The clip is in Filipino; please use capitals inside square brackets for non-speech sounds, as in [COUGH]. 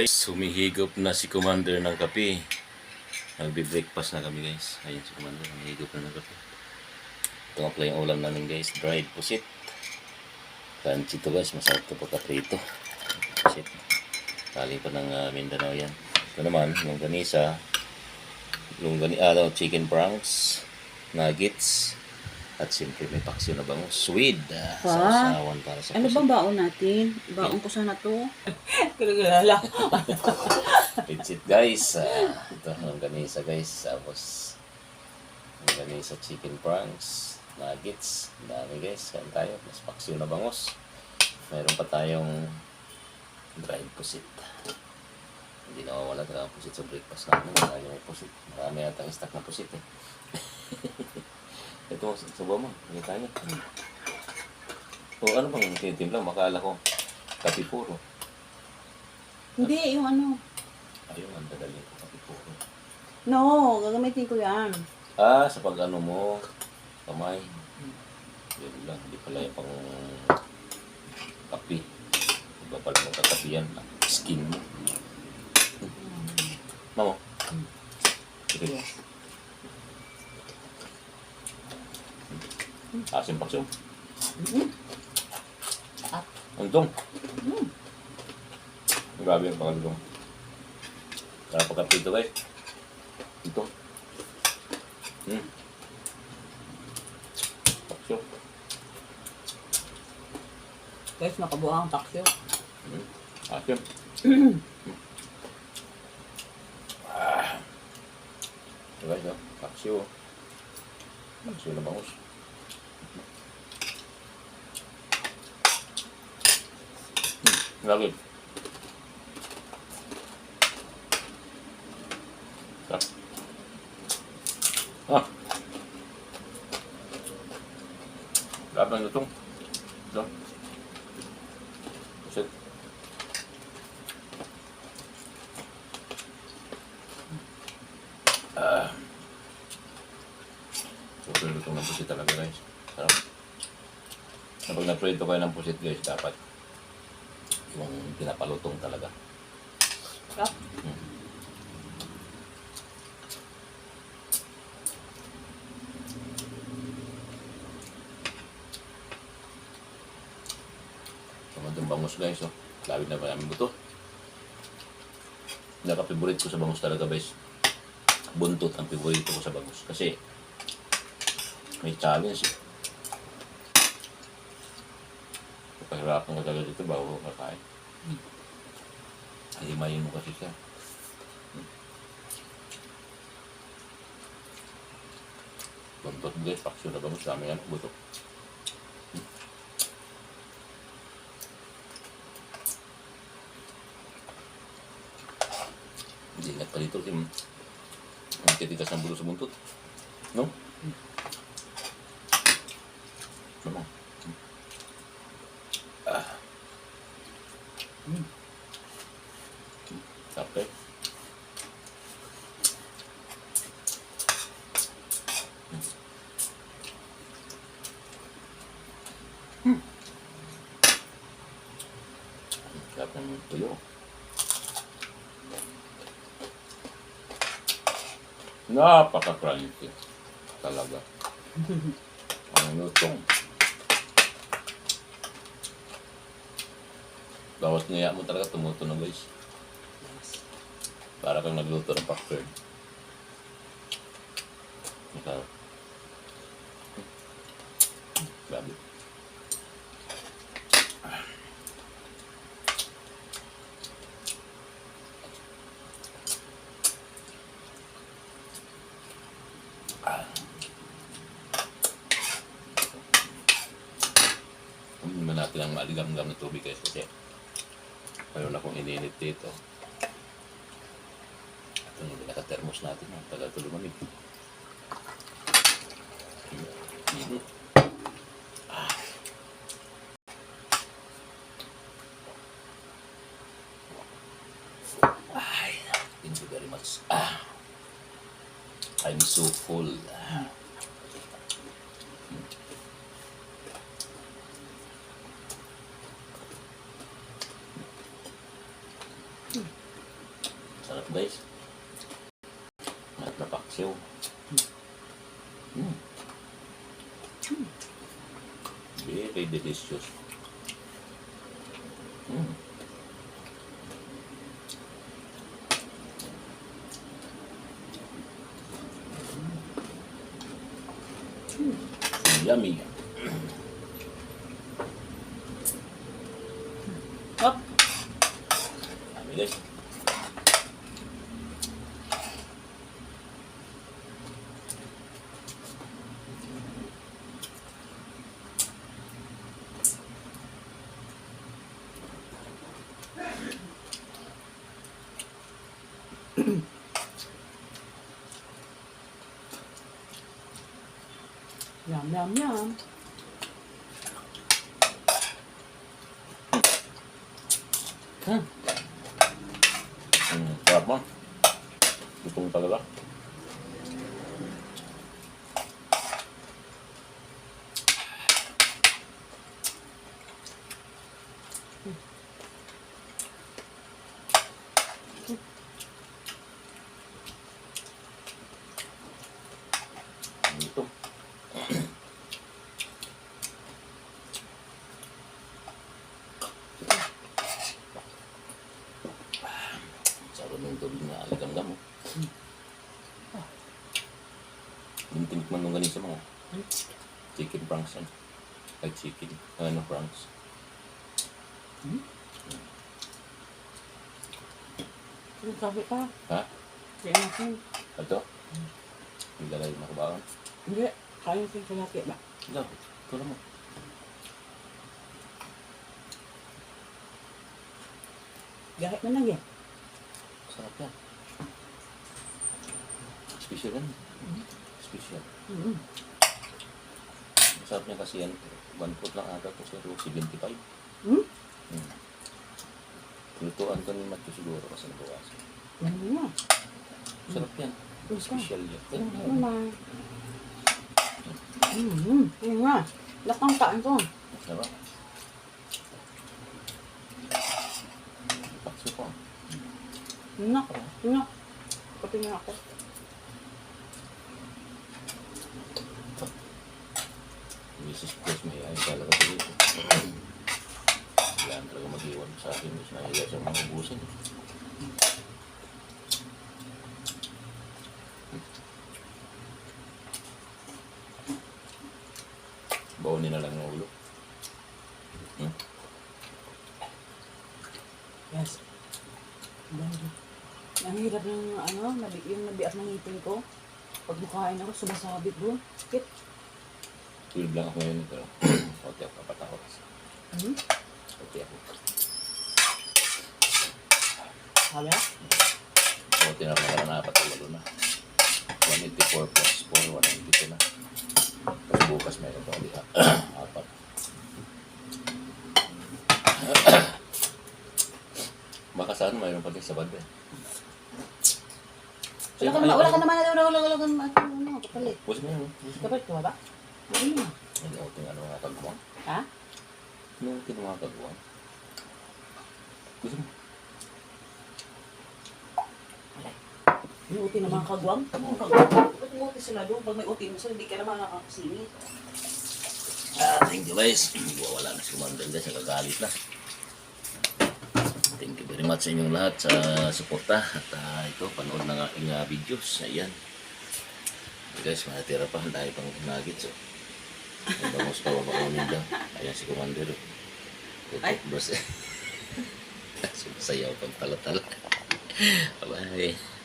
Guys, humihigop na si Commander ng kape. Nagbe-breakfast na kami guys. Ayun si Commander, humihigop na ng kape. Ito nga pala yung ulam namin guys, dried pusit. Crunchy to guys, masarap to pagkaprito. Pusit. Kali pa ng ah, Mindanao yan. Ito naman, yung ganisa, yung gani, ah, no, chicken pranks, nuggets, at siyempre may paksiw na bango. Swede. Uh, Pa? Sausawan para sa Ano bang baon natin? Baon ko sana to. [LAUGHS] Kaya It's it guys. Ah, ito ang ganisa guys. Tapos ang ganisa chicken pranks, nuggets. Ang dami guys. Kain tayo. Mas paksiw na bangos. Meron pa tayong dried pusit. Hindi na mawala talaga ang pusit sa breakfast namin. Marami may pusit. Marami yata ang stock na pusit eh. [LAUGHS] ito, subo mo. Hindi tayo. O ano bang tinitimpla? Makala ko. Kapi puro. Hindi, yung ano. Ayun, ang dadali ko. Kapi puro. No, gagamitin ko yan. Ah, sa pag ano mo, kamay. Yun lang, hindi pala yung pang kapi. Iba pala ng kakapi yan, ah, skin mo. Mamo. Sige. Asim paksyo. Untong. Grabe yung pangalong. Kaya pagkapi ito guys. Ito. Hmm. Paksyo. Guys, nakabuha ang taksyo. Hmm. Asim. ah. Ito guys, oh. Paksyo. Paksyo na bangus. Hmm. Lagi. Sarap. Ah. Grabe ang lutong. Ito. Pusit. Ah. Super lutong ng pusit talaga guys. Sarap. Kapag nagprito kayo ng pusit guys, dapat yung pinapalutong talaga. Sarap. Tumatong bangus guys, oh. Labi na maraming buto. Naka-favorite ko sa bangus talaga guys. Buntot ang favorito ko sa bangus. Kasi may challenge eh. Pahirapan ka talaga dito bago ka kakain. Alimayin mo kasi siya. Buntot guys, paksyo na bangus. Dami yan, buto. Hindi ingat pa dito kasi ang titigas ng bulo sa buntot. No? Ano? Ah. Mm. Kape. Sarap ng tuyo. Napaka-crunchy. Talaga. [LAUGHS] Ang lutong. Bawat ngaya mo talaga tumutunog guys. Para kang nagluto ng popcorn. Masarap. Grabe. Hindi naman natin ang maligam-gam na tubig guys kasi mayroon akong ininit dito. Ito yung naka-thermos natin. Ang tagal ito lumamig. Init. Ah. Ay, thank you very much. Ah. I'm so full. Ah. Sarap guys. Napaksiw. Mm. Very delicious. Mm. Yummy. Hop. Dami guys. Yum, yum, yum. Hmm. Hmm, sarap mo. Gutom talaga. Ito. Sarap ng tubig na aligamgam mo. Yung tinikman nung ganito mga pranks yan. Like chicken. Ano pranks. Ang sabi pa. Ha? Kaya natin. Ito? Hindi lalay makabaon. Hindi. Kaya natin sa laki ba? Ito. Tulong mo. Gahit na lang yan. Sarap yan. Special yan. Special. Mm-hmm. Ang sarap niya kasi yan. One foot lang ata ito. Pero 75. Hmm? Hmm. Lutuan ko ni Matthew siguro kasi nabawasan. Ano na? Sarap yan. Special yan. Ano na? Mm-hmm. Yun nga. Lakang taan ko. Sarap. Pakso ko. Yun na. Yun na. Pati nga ako. Mrs. Chris may ayos talaga sa dito. Kailangan talaga mag-iwan sa akin. Mas nahiya siya mga ubusin. Bawnin na lang ng ulo. Hmm? Yes. Ang hirap ng ano, nabi, yung nabiak ng ngipin ko. Pag bukain ako, sumasabit bro. Kit. 12 lang ako ngayon. Pero, okay ako kapatawag. Hmm? Okay ako. Sabi ah? Okay na mga na apat o na. 184 plus 4, 182 na. Tapos bukas meron pa ulit apat. Baka saan mayroon pa din sa bad eh. Wala ka naman, wala ka naman, wala, wala, wala, wala, wala, ano, kapalit. Pusin mo yun. pusin mo. Kapalit ka ba ba? Hindi na. Hindi ako tingnan ano mga kagawang. Ha? Yung mga kagawang? Pusin mo. Yung uti naman kagwang. Ang kagwang. Ba't yung uti sila doon? Pag may uti mo sila, hindi ka naman nakakasingit. Ah, thank you guys. Wala na si Commander guys. Nagagalit na. Thank you very much sa inyong lahat sa suporta. At ah, ito, panood ng aking ah, videos. Ayan. Guys, matira pa. Ang dahil pang nuggets. Oh. Bangos pa ba kami dyan. Ayan si Commander. Ay. Bros. [LAUGHS] Sumasayaw pang talatala. Bye-bye.